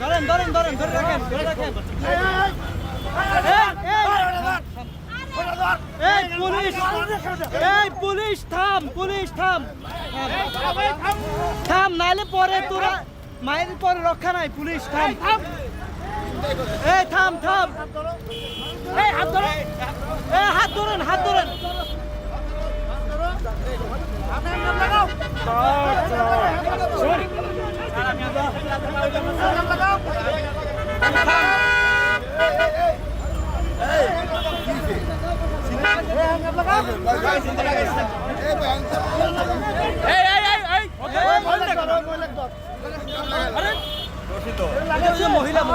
ধরেন ধরেন ধরেন ধরে এই, পুলিশ এই পুলিশ থাম পুলিশ থাম থাম। থাম নাইলে পরে তোরা মায়ের পরে রক্ষা নাই পুলিশ থাম এই থাম থাম এই হাত ধরেন এই হাত ধরেন হাত ধরেন এই এই এই এই এই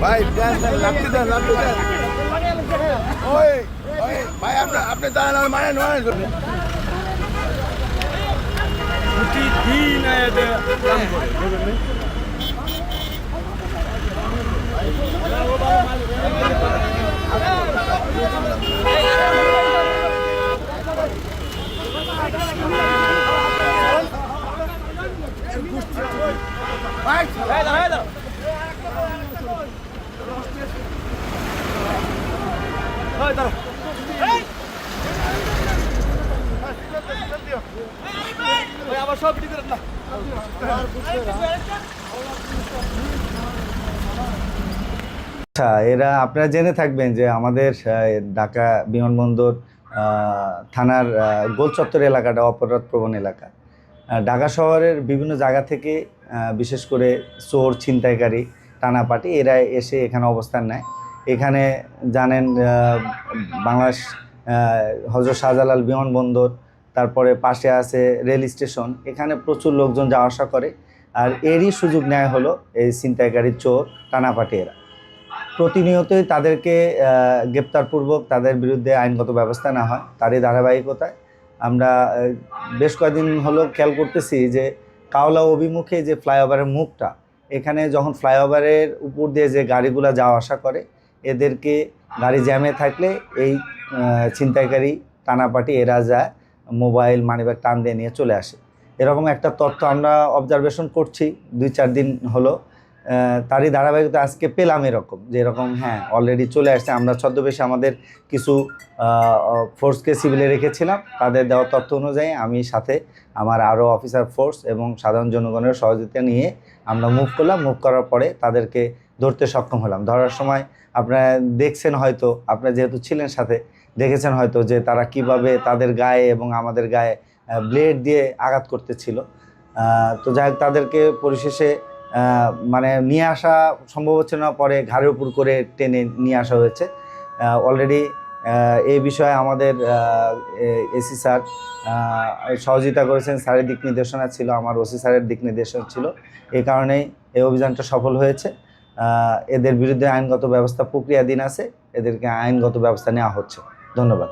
ভাই দেন লাপতে দেন লাপতে দেন। ওই ভাই আপনি আপনি দাঁড়ান আর আচ্ছা এরা আপনারা জেনে থাকবেন যে আমাদের ঢাকা বিমানবন্দর থানার আহ, গোল চত্বর এলাকাটা অপরাধ প্রবণ এলাকা ঢাকা শহরের বিভিন্ন জায়গা থেকে বিশেষ করে চোর, ছিনতাইকারী, টানাপাটি এরা এসে এখানে অবস্থান নেয়। এখানে জানেন বাংলাদেশ হজরত শাহজালাল বিমানবন্দর তারপরে পাশে আছে রেল স্টেশন। এখানে প্রচুর লোকজন যাওয়া আসা করে। আর এরই সুযোগ নেয় হলো এই ছিনতাইকারী, চোর, টানাপাটি এরা। প্রতিনিয়তই তাদেরকে গ্রেপ্তারপূর্বক তাদের বিরুদ্ধে আইনগত ব্যবস্থা না হয়। তারই ধারাবাহিকতায় আমরা বেশ কয়েকদিন হলো খেয়াল করতেছি যে কাওলা অভিমুখে যে ফ্লাইওভারের মুখটা, এখানে যখন ফ্লাইওভারের উপর দিয়ে যে গাড়িগুলো যাওয়া আসা করে, এদেরকে গাড়ি জ্যামে থাকলে এই ছিনতাইকারী টানাপাটি এরা যায় মোবাইল মানিব্যাগ টান দিয়ে নিয়ে চলে আসে। এরকম একটা তথ্য আমরা অবজারভেশন করছি, দুই চার দিন হলো। তারই ধারাবাহিকতা আজকে পেলাম এরকম, যে এরকম হ্যাঁ অলরেডি চলে আসছে। আমরা ছদ্মবেশে আমাদের কিছু ফোর্সকে সিভিলে রেখেছিলাম। তাদের দেওয়া তথ্য অনুযায়ী আমি সাথে আমার আরও অফিসার ফোর্স এবং সাধারণ জনগণের সহযোগিতা নিয়ে আমরা মুভ করলাম। মুভ করার পরে তাদেরকে ধরতে সক্ষম হলাম। ধরার সময় আপনারা দেখছেন হয়তো, আপনারা যেহেতু ছিলেন সাথে, দেখেছেন হয়তো যে তারা কীভাবে তাদের গায়ে এবং আমাদের গায়ে ব্লেড দিয়ে আঘাত করতেছিল। তো যাই তাদেরকে পরিশেষে মানে নিয়ে আসা সম্ভব হচ্ছে না, পরে ঘাড়ের উপর করে টেনে নিয়ে আসা হয়েছে। অলরেডি এই বিষয়ে আমাদের এসি স্যার সহযোগিতা করেছেন। স্যারের দিক নির্দেশনা ছিল, আমার ওসি স্যারের দিক নির্দেশনা ছিল। এই কারণেই এই অভিযানটা সফল হয়েছে। এদের বিরুদ্ধে আইনগত ব্যবস্থা প্রক্রিয়াধীন আছে। এদেরকে আইনগত ব্যবস্থা নেওয়া হচ্ছে। ধন্যবাদ।